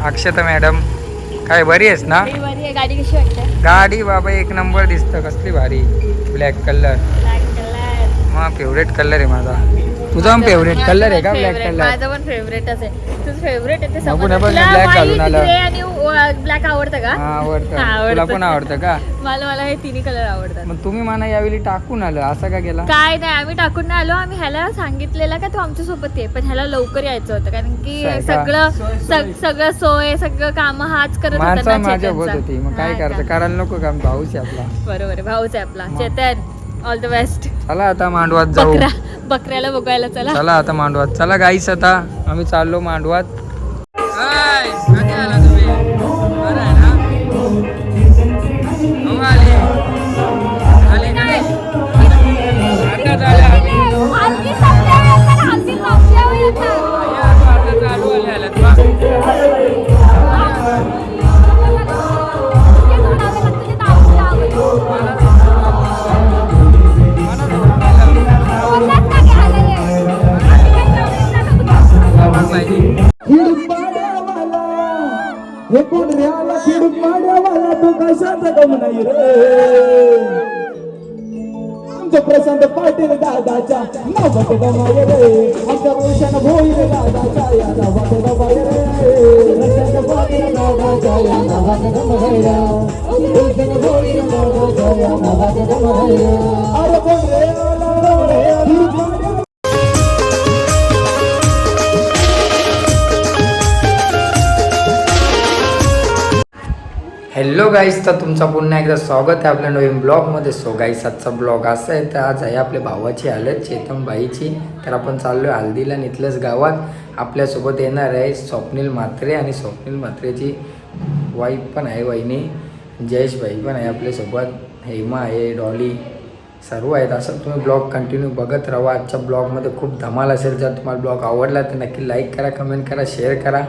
अक्षता madam. काय बरी आहेस ना? बरी बरी आहे. गाडी कशी वाटते? गाडी बाबा एक नंबर दिसतं. कसली भारी. ब्लॅक कलर ब्लॅक कलर मग फेवरेट कलर आहे माझा. तुझा पण फेवरेट कलर आहे का? ब्लॅक कलर माझा पण फेवरेटच आहे तुझं फेवरेट आहे ते नको समजलं. ना, पण तुला black घालून white, आला. आणि ब्लॅक आवडतं का? हा आवडतं. आवडतं. तुला पण आवडतं का? मला मला हे तिन्ही कलर आवडतात. मग तुम्ही मला यावेळी टाकून आलं. असं का केला काय नाही आम्ही टाकून नाही आलो. आम्ही ह्याला सांगितलेलं का तू आमच्यासोबत ये. पण ह्याला लवकर यायचं होतं. कारण की? सगळं सग- सगळं सोय सगळं काम हाच करत होता माणसा ना माझ्या होत चेतनचा. होती. मग काय हा करायचं? का? करायला नको काम भाऊच आहे आपला. बरोबर आहे भाऊच आहे आपला. मग. चेतन ऑल द बेस्ट चला आता मांडवात जाऊ. बकऱ्याला बघायला चला. चला आता मांडवात. चला गाईस आता आम्ही चाललो मांडवात. दादाच्या नावात गमाय रे आमच्या भविष्यानं भोईर दादाच्या या नावात गमाय रे प्रशांत पाटील दादाच्या या नावात गमाय रे भविष्यानं भोईर दादाच्या या नावात गमाय हॅलो गाईस तर तुमचं पुन्हा एकदा स्वागत आहे आपल्या नवीन ब्लॉगमध्ये. सो गाईस आजचा ब्लॉग असा आहे तर आज आहे आपल्या भावाची हालत चेतन बाईची तर आपण चाललो आहे हल्दीला निथलस गावात. आपल्यासोबत येणार आहे स्वप्नील म्हात्रे आणि स्वप्नील म्हात्रेची वाईफ पण आहे वहिनी. जयेश भाई पण आहे आपल्यासोबत. हेमा आहे डॉली. सर्व आहेत. असं तुम्ही ब्लॉग कंटिन्यू बघत राहा. आजच्या ब्लॉगमध्ये खूप धमाल असेल. जर तुम्हाला ब्लॉग आवडला तर नक्की लाईक करा कमेंट करा शेअर करा.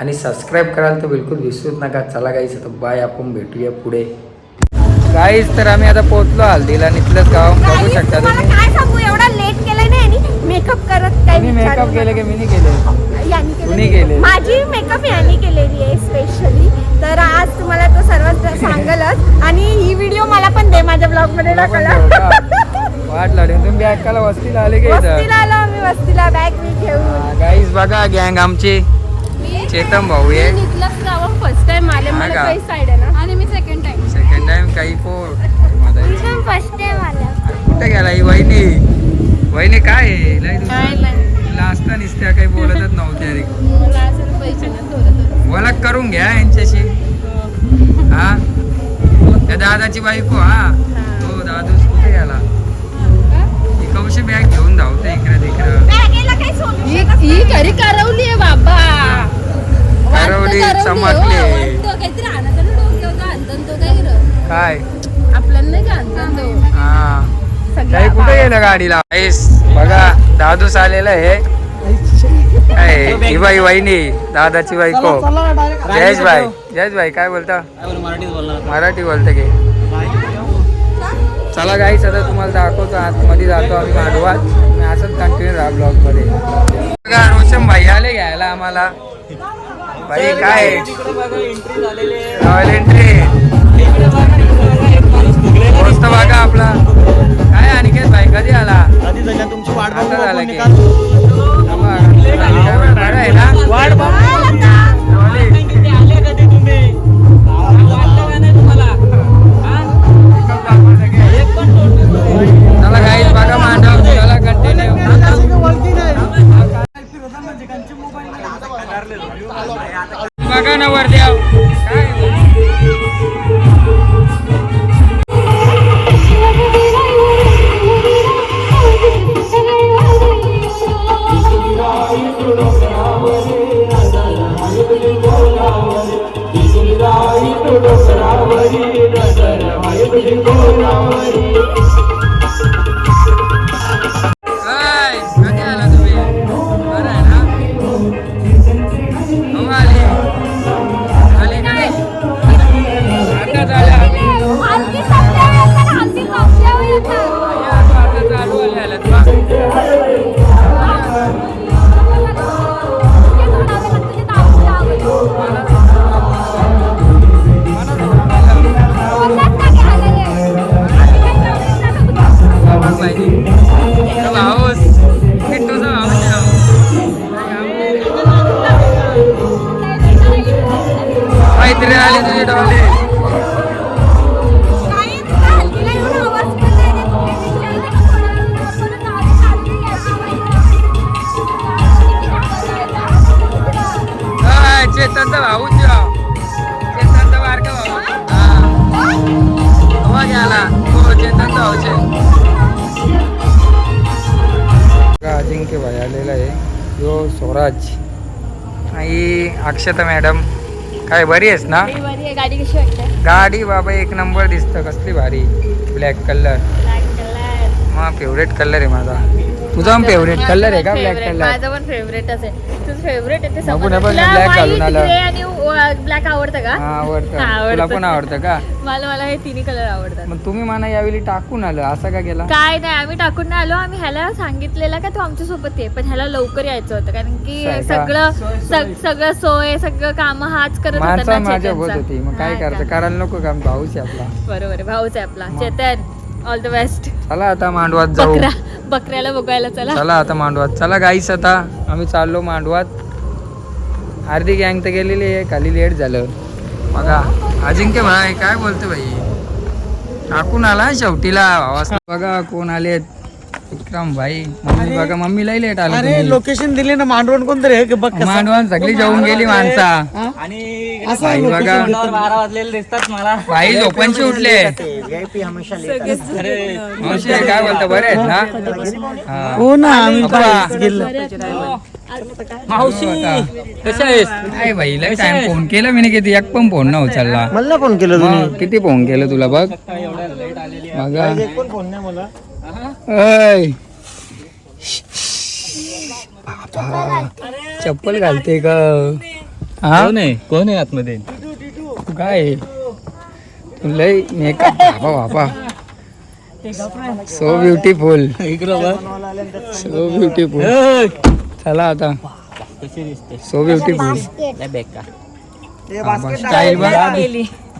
आणि सबस्क्राईब कराल तर बिलकुल विसरूच नका. चला गाईस आता बाय आपण भेटूया पुढे. गाईस तर आम्ही आता पोहोचलो हल्दीला. निथलच गाव बघू शकता तुम्ही. काय सांगू? एवढा लेट केलाय ना यांनी? मेकअप करत काय मी मेकअप केले की मी नाही केले. यांनी? माझी मेकअप यांनी केलेली आहे स्पेशली तर आज तुम्हाला तो सर्व सांगलच. आणि ही व्हिडिओ मला पण दे माझ्या ब्लॉगमध्ये टाकायला? वाट लागली तुम्ही बॅग काला वस्तीला आले की वस्तीला आलो आम्ही वस्तीला बॅग मी घेऊन. गाईस बघा गँग आमची. चेतन भाऊ आहे फर्स्ट टाइम आले हा मला का? काही साईड आहे ना. आणि मी सेकंड टाइम सेकंड टाइम काही पो माझा फर्स्ट टाइम आला. कुठे गेला ही वहिनी? वहिनी काय आहे? लय काय दिवसात- नाही. तिला असता निसत्या काही बोलतच नव्हत्या रे मला असं पैसे नाही थोडं ओळख करून घ्या यांच्याशी. हा? त्या दादाची बायको हा? तो दादू कुठे गेला? ही कौशी बॅग घेऊन धावते इकडे तिकडे. ही घरी करवली आहे बाबा. करवली, चमकली. आणतात तो काय? आपल्याला हा. कुठे गेलं गाडीला? आईस बघा दादूस आलेलं आहे. काय ही बाई वहिनी दादाची बायको जयेश भाई जयेश भाई काय बोलता? मराठी बोलते की. चला गाईच आता तुम्हाला दाखवतो आतमध्ये जातो आम्ही मांडवात मी असंच कंटिन्यू राहा ब्लॉगमध्ये. बघा रोशन भाई आले घ्यायला आम्हाला. भाई काय? रॉयल एंट्री पोचतो बघा आपला. काय अनिकेत भाई कधी आला? आधी झाल्या तुमची वाट आता बघून झालं आपण की. वाट हाय, भाऊ त्यो. चेतनचा बारका भाऊ हा. हवा घ्यायला हो। चेतनचा भाऊचे अजिंक्य भाई आलेला आहे यो स्वराज। आणि अक्षता मॅडम। काय बरी आहेस ना? बरी बरी आहे गाडी कशी वाटते? गाडी बाबा एक नंबर दिसतं कसली भारी. ब्लॅक कलर ब्लॅक कलर हा फेवरेट कलर आहे माझा. तुझा पण फेवरेट कलर आहे का ब्लॅक कलर माझा पण फेवरेटच आहे तुझं फेवरेट आहे ते white, घालून आलं. ब्लॅक आवडतं का? हा आवडतं. हा, आवडतं. तुला पण आवडतं का? मला मला हे तिन्ही कलर आवडतात. मग तुम्ही मला यावेळी टाकून आलं असं का केला काय नाही आम्ही टाकून नाही आलो. आम्ही ह्याला सांगितलेलं का तू आमच्यासोबत ये पण ह्याला लवकर यायचं होतं. कारण की? सगळं सग- सगळं सोय सगळं काम हाच करत होता माझ्या होत. होती. मग काय का? करायचं? करायला नको काम भाऊच आहे आपला. बरोबर आहे भाऊच आहे आपला. चेतन ऑल द बेस्ट चला आता मांडवात जाऊ. बकऱ्याला बघायला चला. चला आता मांडवात. चला गाईस आता आम्ही चाललो मांडवात. अर्धी गँग तर गेलेली आहे खाली लेट झालं. बघा अजिंक्य भाई काय बोलतो भाई टाकून आला शेवटीला बघा कोण आलेत. विक्रम भाई मम्मी बघा लेट आलं अरे तुम्ही. लोकेशन दिले ना मांडवण कोणतरी आहे की बघ कसं. सगळी जेवून गेली माणसा. आणि भाई बघा. बारा वाजलेले दिसतात मला. भाई झोपणशी उठले. अरे. मावशी काय बोलता बरे आहेत ना? हा. हो ना आम्ही. मावशी आता. कशा आहेस? काय भाई लय टाइम फोन केला मी किती एक पण फोन न उचलला. मला फोन केलं मग किती फोन केलं तुला बघ? बघा फोन नाही मला. ऐ. बाबा चप्पल घालते का? हा? कोण आहे? कोण आहे आतमध्ये? तू काय? तू लय मेकअप बाबा बाबा. सो ब्युटिफुल इकडं बघ सो ब्युटिफुल. चला आता. कशी दिसते? सो ब्युटिफुल स्टाईल बघ.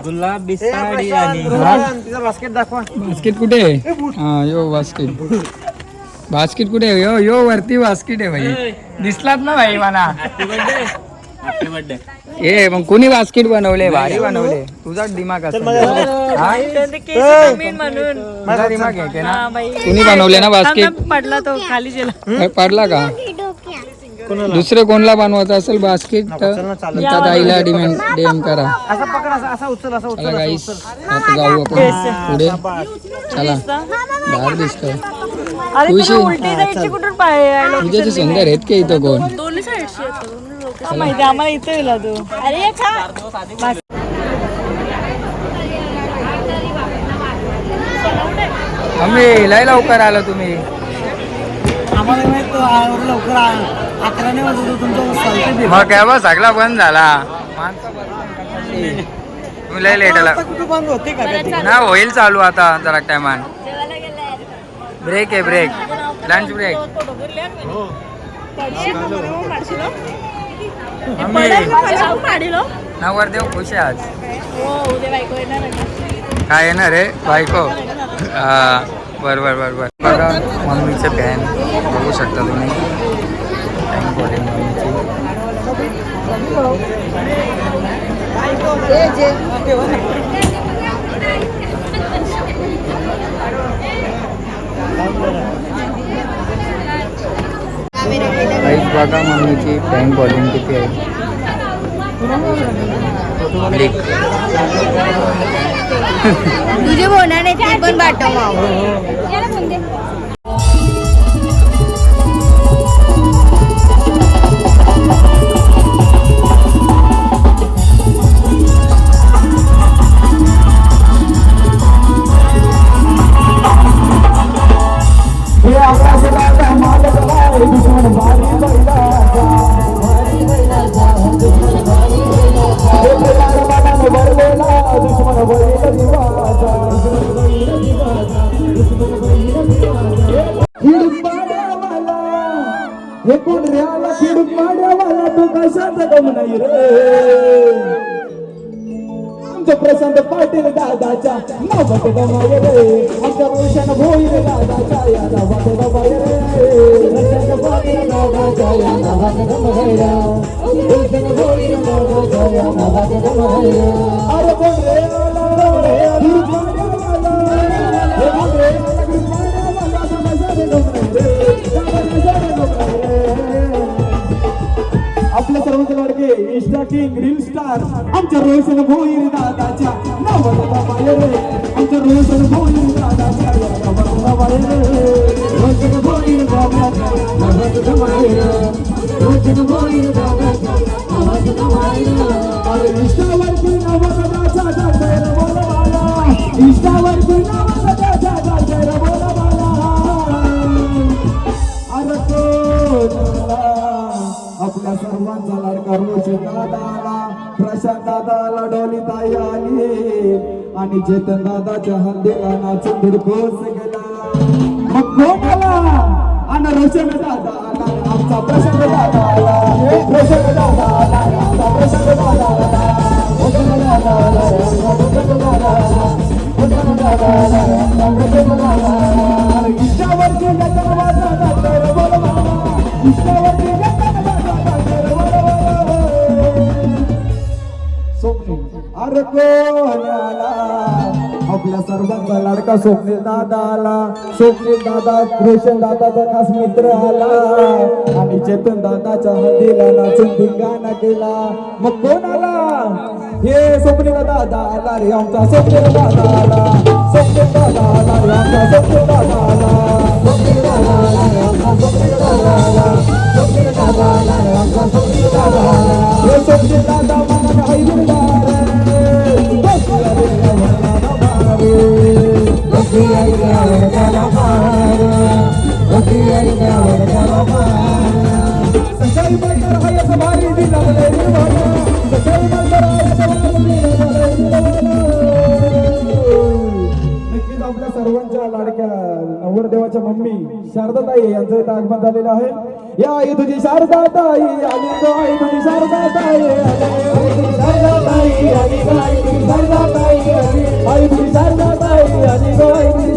गुलाबी साडी आणि बास्केट दाखवा. बास्केट कुठे आहे? हा यो बास्केट बास्केट कुठे आहे? यो यो वरती बास्केट आहे भाई. दिसलात ना भाई मला. ए मग कोणी बास्केट बनवले? भारी बनवले. तुझा दिमाग. हा? तुझा दिमाग आहे ना? कुणी बनवले ना बास्केट पडला तो खाली पडला का? दुसरं कोणला बनवायचं असेल बास्केट तर त्या ताईला डिमेंड डीएम करा. असा पकड असा असा उचल असा चला गाईस आता जाऊ आपण. पुढे. चला. बाहेर दिसतोय. खुशी. तुझ्याचे सुंदर आहेत का इथं कोण? आम्हाला इथं येला तू. अरे मम्मी लय लवकर आलो तुम्ही. आम्हाला माहीत लवकर अकरा नाही वाजत तुमचं चालतंय मग काय सगळा बंद झाला. तुम्ही लय लेट आला. कुठं बंद होते का कधी? ना होईल चालू आता जरा टायमान. ब्रेक आहे ब्रेक लंच ब्रेक मम्मी नवरदेव खुश आहे आज. काय येणार रे बायको? हा बरोबर बरोबर बघा मम्मीचे फॅन बघू शकता तुम्ही Thank God आहे मम्मीची. काहीच बघा मम्मीची फॅन व्हॉल्यूम किती आहे ब्रेक तुझे होणार नाही ते पण पाठव कशाचा गम नाही रे आमच्या प्रशांत पाटील दादाच्या नावात गमाय रे आमच्या रोशन भोईर दादाच्या या नावात गमाय रे प्रशांत पाटील दादाच्या या नावात गमाय रे रोशन भोईर दादा अरे कोण रे आला रे गुरुद्वारावाला. हे कोण रे आला आपल्या सर्वांचे लाडके इंस्टा किंग रील स्टार आमच्या रोशन भोईर दादाच्या आमच्या रोशन भोईर दादाच्या रोशन भोईर दादाच्या रोशन भोईर दादाच्या अरे सर्वांचा दादा प्रशांत दादाला डोली ताई आली. आणि चेतन दादाच्या हंदीला नाचून धुडकोस गेला. मग कोण आणि रोशन दादा आमचा प्रशांत दादा आला. रोशन दादा आला. आमचा प्रशांत दादा आला. रोशन दादा आला. आमचा दादा आला रोशन दादा आला. अरे कोण आला आपल्या सर्वांचा लाडका दादा आला. स्वप्नील दादा, रोशन दादाचा खास मित्र आला. चेतन दादाच्या हदीला नाचून धिंगाणा केला. मग कोण आला? हे स्वप्नील दादा आला रे, आमचा स्वप्नील दादा आला. स्वप्नील दादा आला रे, आमचा स्वप्नील दादा आला. स्वप्नील दादा आला रे, आमचा स्वप्नील दादा आला. स्वप्नील दादा आला रे, आमचा स्वप्नील दादा आला. हे स्वप्नील दादा मला काही नक्कीच आपल्या सर्वांच्या लाडक्या नवरदेवाच्या मम्मी शारदाताई यांचं इथं आगमन झालेलं आहे या आई तुझी शारदाताई आली गो आई तुझी शारदाताई आली. आई तुझी शारदाताई आली आई तुझी शारदाताई आली. आई तुझी शारदाताई आली गो आई तुझी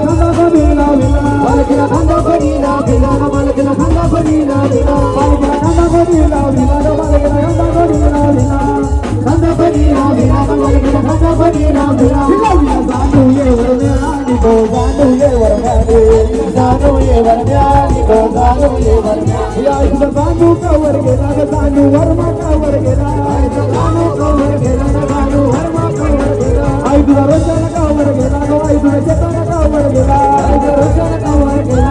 कोणी लाविला पालखीला खांदा कोणी लाविला गो पालखीला खांदा कोणी लाविला पालखीला खांदा कोणी लाविला गो पालखीला खांदा कोणी लाविला खांदा कोणी लाविला गो पालखीला खांदा कोणी लाविला लाविला जाणू ये वरम्यानी गो जाणू ये वरम्यानी जाणू ये वरम्यानी गो जाणू ये वरम्यानी या इथं जाणू कवर गेला ग जाणू वर्मा कवर गेला गेला गो आई तुझा चेतन कावर गेला आई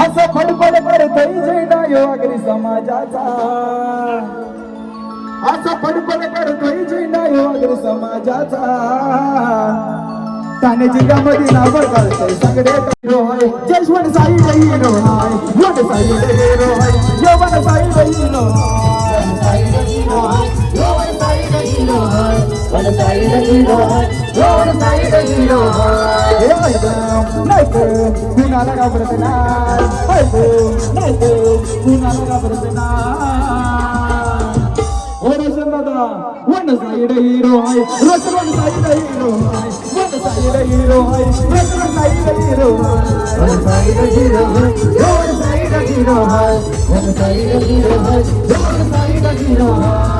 असं फडफड करतोय झेंडा योगरी समाजाचा. असं फडफड करतोय झेंडा योगरी समाजाचा. ठाणे जिल्ह्यामध्ये नाव करतोय सगळे हिरो आहे जयवंत साई हिरो आहे वन साई हिरो आहे यवन साई हिरो कुणाला घाबरत नाही कुणाला घाबरत नाही ओ रोशन दादा वन साईड हिरो आहे रोशन वन साईड हिरो आहे वन साईड हिरो आहे रोशन वन साईड हिरो आहे वन साईड हिरो आहे वन साईड हिरो आहे वन साईड हिरो आहे वन साईड हिरो आहे आज झालाय सांगा कसं रे जय जय महाराष्ट्र जय जय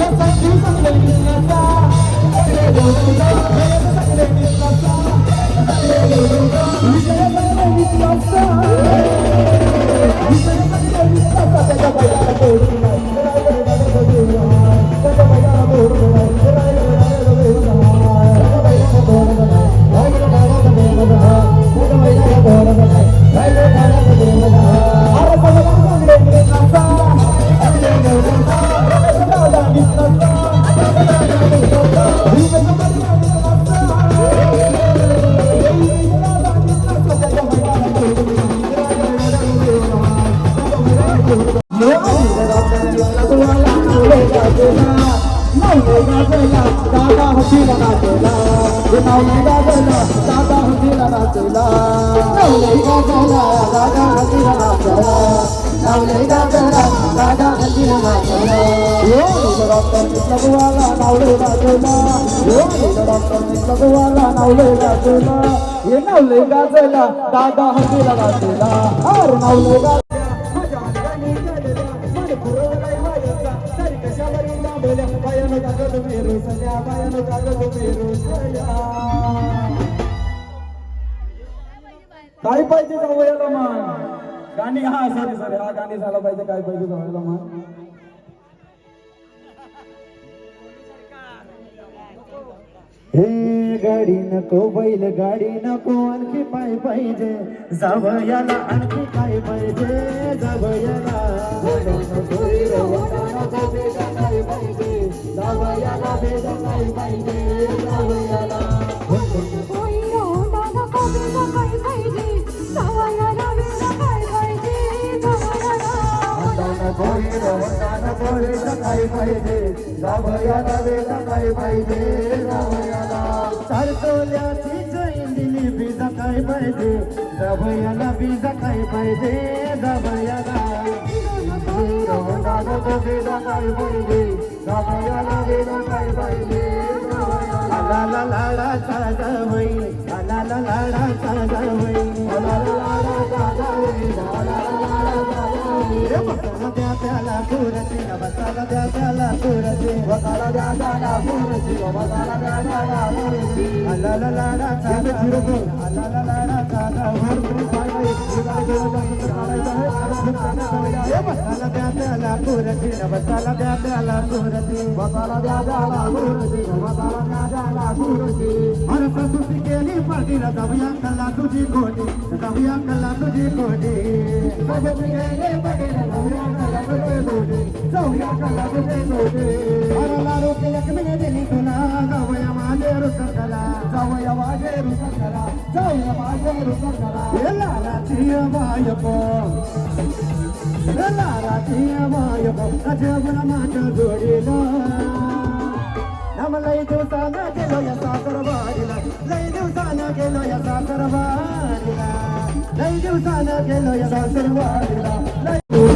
हसीला नाचेला नावले गाजला दादा हसीला नाचेला नावले गाजला दादा हसीला नाचेला नावले गाजला दादा हसीला नाचेला यो डॉक्टर मिसलगवाला नावले गाजला यो डॉक्टर मिसलगवाला नावले गाजला हे नावले गाजला दादा अरे नावले गाजला गाणी हा सॉरी सॉरी हा गाणी झाला पाहिजे काय पाहिजे जावयाला मान हे गाडी नको बैल गाडी नको आणखी पाय पाहिजे. जावयाला आणखी काय पाहिजे जावयाला. नको रे रवाना काय पाहिजे जावयाला बेटा काय पाहिजे जावयाला काय पाहिजे जावयाला बेटा काय पाहिजे जावयाला चार तोल्याची जैन काय पाहिजे जावयाला बिजा काय पाहिजे जावयाला बेटा काय पाहिजे जावयाला बेटा काय पाहिजे लाला लाडाचा जावई लाला लाडाचा जावई लाला लाडाचा जावई लाला जावई बसाला द्या त्याला कुरची बसाला द्या त्याला कुरची बसाला द्या त्याला कुरची बसाला द्या त्याला कुरची अला ला ला ला चा गा अला ला ला ला चा गा भरपूर पाहिजे बसाला द्या त्याला कुरची बसाला द्या त्याला कुरची बसाला द्या त्याला कुरची बसाला द्या त्याला कुरची अरे प्रसूती केली पाटीला जाऊया कला तुझी खोटी जाऊया कला तुझी प्रसूती केली पाटीला जाऊया कला तुझी खोटी जाऊया कला तुझी खोटी अरे लारू के लक्ष्मीने दिली तुला जाऊया माझे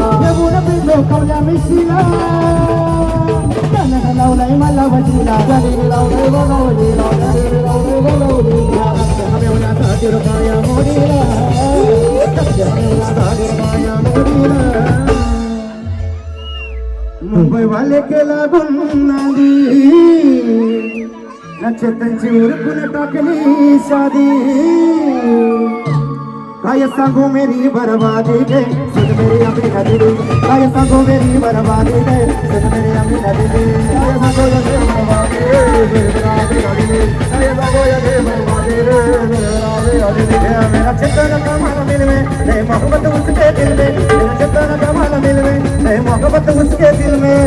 रुसकला जाऊया माझे रुसकला जाऊया माझे रुसकला हे लालाची बायको हे लालाची बायको गजबला माझ्या जोडीला नम लई दिवसानं गेलो या सासरवाडीला लई दिवसानं गेलो या सासरवाडीला लई दिवसानं गेलो या सासरवाडीला लई देऊन पिलो कवल्या मिशीला कनक लावलंय मला वजीला गरीब लावलंय बोलवलीला गरीब लावलंय बोलवलीला हमेवण्यासाठी रुपया मोडीला हमेवण्यासाठी रुपया मोडीला मुंबई वाले केला गुन्नादी नक्षत्रांची उरकून टाकली शादी काय सांगू मेरी बर्बादी गे सुन मेरी अपनी नदी दे काय सांगू मेरी बर्बादी गे सुन मेरी अपनी नदी दे काय सांगू ये बर्बादी मेरा अपनी नदी काय सांगू ये बर्बादी मेरा अपनी नदी मेरा चित्तर कमाल मिल में नहीं मोहब्बत उसके दिल में मेरा चित्तर कमाल मिल में नहीं मोहब्बत उसके दिल में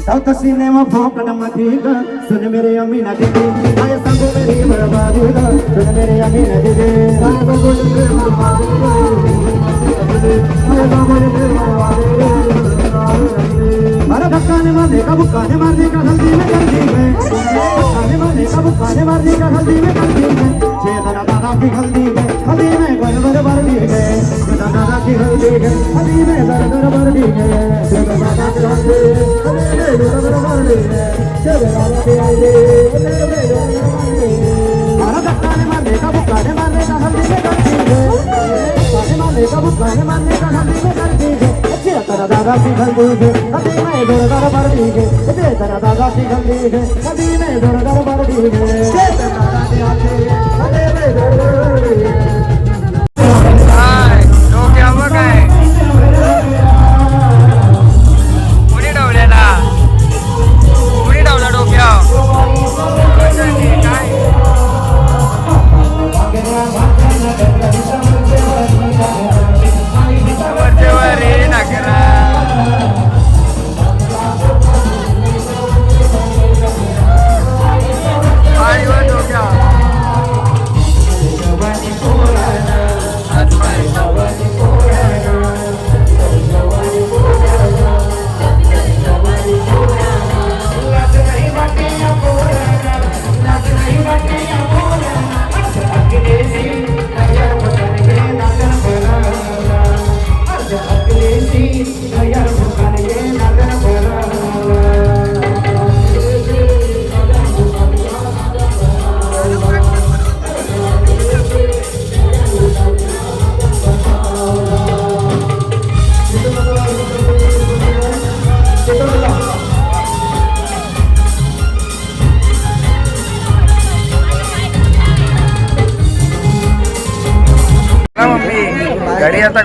साउथ सिनेमा भोकड मध्ये ग सुन मेरे अम्मी ना दिदी काय सांगू मेरी बर्बादी दा सुन मेरे अम्मी ना दिदी काय सांगू मेरी बर्बादी दा आए संगो मेरी बर्बादी ग अरे धक्का ने मारने का बुक्का ने मारने का हल्दी में कर दी मैं। धक्का ने मारने का बुक्का ने मारने का हल्दी में कर दी मैं। चेतना दादा की हल्दी में हल्दी में गर बर भर दी है चेतना दादा की हल्दी में हल्दी में का बुक्का ने मारने का हल्दी में कर दी है तेरा दादा की हल्दी है हल्दी में गर गर भर दी है तेरा दादा की हल्दी है हल्दी में गर गर भर दी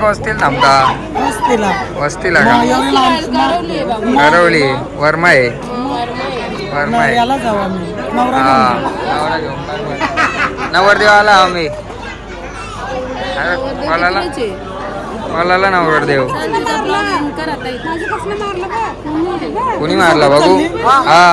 गाडी आता का वस्तील थांबता वस्तीला वस्तीला का गरवली वर्मा आहे वर्मा आहे हा नवरा घेऊन बरोबर. नवरदेवाला आम्ही कोणाला नवरदेव कोणी मारला बघू हा